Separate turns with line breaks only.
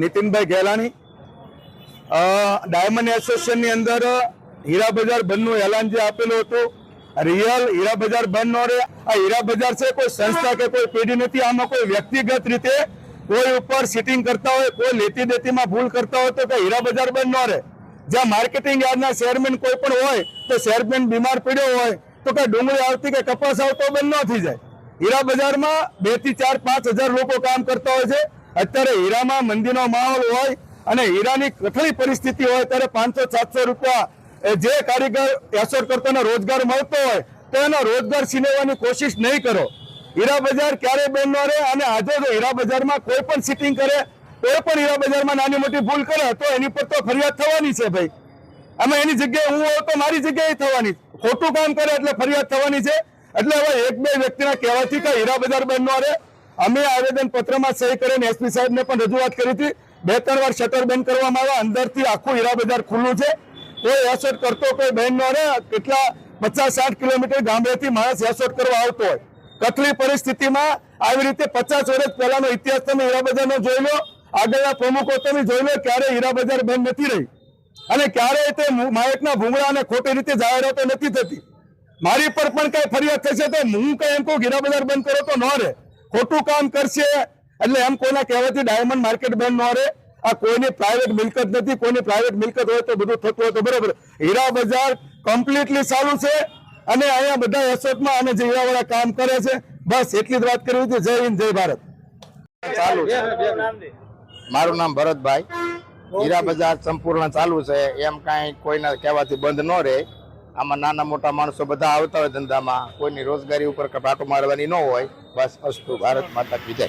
Nitinbhai Gelani diamond એસોસિએશનની અંદર હીરા બજાર બંધનું એલાન જે આપેલું હતું, રિયલ હીરા બજાર બંધ નો રહે. આ હીરા બજાર છે કોઈ સંસ્થા કે કોઈ પેઢી નથી, આમાં કોઈ વ્યક્તિગત રીતે કોઈ ઉપર સિટિંગ કરતા હોય, કોઈ લેતી દેતીમાં ભૂલ કરતા હોય તો કે હીરા બજાર બંધ ન રહે. જ્યાં માર્કેટિંગ યાર્ડના ચેરમેન કોઈ પણ હોય, તો ચેરમેન બીમાર પડ્યો હોય, તો કે ડુંગળી આવતી કે કપાસ આવતો બંધ ન થઈ જાય. હીરા બજારમાં બેથી ચાર પાંચ હજાર લોકો કામ કરતા હોય છે. અત્યારે હીરામાં મંદીનો માહોલ હોય અને હીરાની કથળી પરિસ્થિતિ હોય ત્યારે પાંચસો સાતસો રૂપિયા જે કારીગર એસોર કરતાનો રોજગાર મળતો હોય તો એનો રોજગાર છીનવવાની કોશિશ નહીં કરો. હીરા બજાર ક્યારે બંધ રહે અને આજે હીરા બજારમાં કોઈ પણ સિટિંગ કરે કોઈ પણ હીરા બજારમાં નાની મોટી ભૂલ કરે, તો એની પર તો ફરિયાદ થવાની છે ભાઈ. આમાં એની જગ્યાએ હું હોઉં તો મારી જગ્યાએ થવાની. ખોટું કામ કરે એટલે ફરિયાદ થવાની છે. એટલે હવે એક બે વ્યક્તિના કહેવાથી કે હીરા બજાર બંધ રહે. અમે આવેદન પત્રમાં સહી કરીને એસપી સાહેબને પણ રજૂઆત કરી હતી. બે, ત્રણ વાર શટર બંધ કરવામાં આવ્યા. અંદરથી આખું હીરા બજાર ખુલ્લું છે. કોઈ એસોટ કરતો કોઈ બેન ને કેટલા પચાસ, સાઠ કિલોમીટર ગામડેથી માણસ એસોટ કરવા આવતો હોય. કથલી પરિસ્થિતિમાં આવી રીતે પચાસ વર્ષ પહેલાનો ઇતિહાસ તમે હીરા બજારનો જોઈ લો. આગળના પ્રમુખો તમે જોઈ લો ક્યારે હીરા બજાર બંધ નથી રહી. અને ક્યારેય તે માયકના ભૂંગળા અને ખોટી રીતે જાહેરાતો નથી થતી. મારી પર પણ કઈ ફરિયાદ થશે તો હું કઈ એમ કહું હીરા બજાર બંધ કરો તો ન રહે. ખોટું કામ કરશે. એટલે એમ કોઈના કહેવાથી ડાયમંડ માર્કેટ બંધ ન રહે. આ કોઈની પ્રાઇવેટ મિલકત નથી, કોઈની પ્રાઇવેટ મિલકત હોય તો બધું થતું હોય તો બરોબર. હીરા બજાર કમ્પ્લીટલી ચાલુ છે. અને અહીંયા બધા એસોટમાં અને જે હીરાવાળા કામ કરે છે. બસ એટલી જ વાત કરવી હતી. જય હિન્દ, જય ભારત.
ચાલુ મારું નામ ભરતભાઈ. હીરા બજાર સંપૂર્ણ ચાલુ છે. એમ કાંઈ કોઈના કહેવાથી બંધ ન રહે. આમાં નાના મોટા માણસો બધા આવતા હોય ધંધામાં, કોઈની રોજગારી ઉપર પાટો મારવાની ન હોય, બસ અસ્તુ, ભારત માતા કી જય.